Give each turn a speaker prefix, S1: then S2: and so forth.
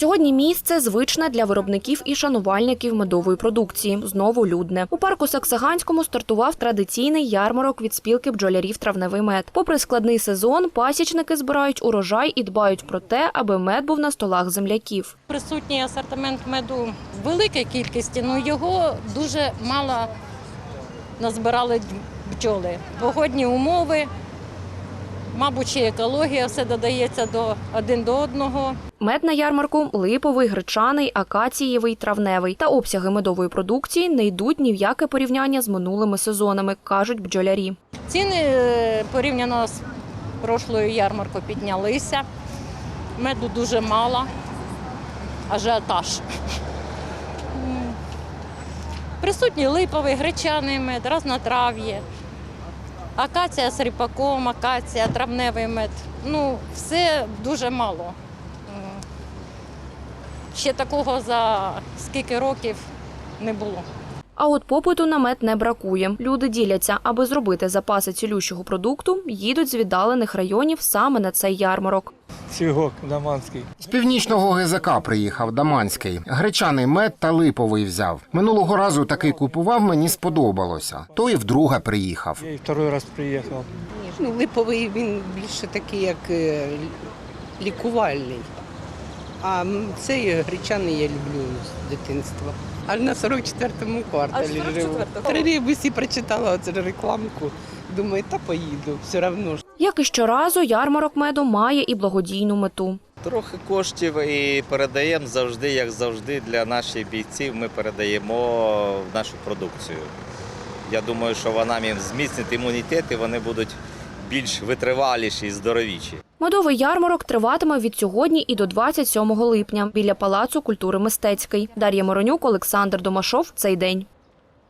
S1: Сьогодні місце звичне для виробників і шанувальників медової продукції. Знову людне. У парку Саксаганському стартував традиційний ярмарок від спілки бджолярів травневий мед. Попри складний сезон, пасічники збирають урожай і дбають про те, аби мед був на столах земляків.
S2: Присутній асортимент меду в великій кількості, але його дуже мало назбирали бджоли. Погодні умови, мабуть, ще екологія, все додається до один до одного.
S1: Мед на ярмарку липовий, гречаний, акацієвий, травневий. Та обсяги медової продукції не йдуть ні в яке порівняння з минулими сезонами, кажуть бджолярі.
S2: Ціни е, порівняно з прошлою ярмаркою піднялися. Меду дуже мало, ажіотаж. М. Присутній липовий, гречаний мед, разнотрав'я, акація з ріпаком, акація, травневий мед. Ну, все дуже мало. Ще такого за скільки років не було.
S1: А от попиту на мед не бракує. Люди діляться, аби зробити запаси цілющого продукту, їдуть з віддалених районів саме на цей ярмарок.
S3: Цвігок Даманський.
S4: З північного ГЗК приїхав Даманський. Гречаний мед та липовий взяв. Минулого разу такий купував, мені сподобалося. То і вдруге приїхав.
S3: Я і второй раз приїхав.
S5: Ну, липовий він більше такий, як е, лікувальний. А цей гречаний я люблю з дитинства. А на 44-му кварталі живу. Три риби всі прочитала оцю рекламку. Думаю, та поїду, все одно ж.
S1: Як і щоразу, ярмарок меду має і благодійну мету.
S6: Трохи коштів і передаємо завжди, як завжди, для наших бійців. Ми передаємо нашу продукцію. Я думаю, що вона їм зміцнить імунітет і вони будуть більш витриваліші і здоровіші.
S1: Медовий ярмарок триватиме від сьогодні і до 27 липня біля Палацу культури мистецький. Дар'я Моронюк, Олександр Домашов. Цей день.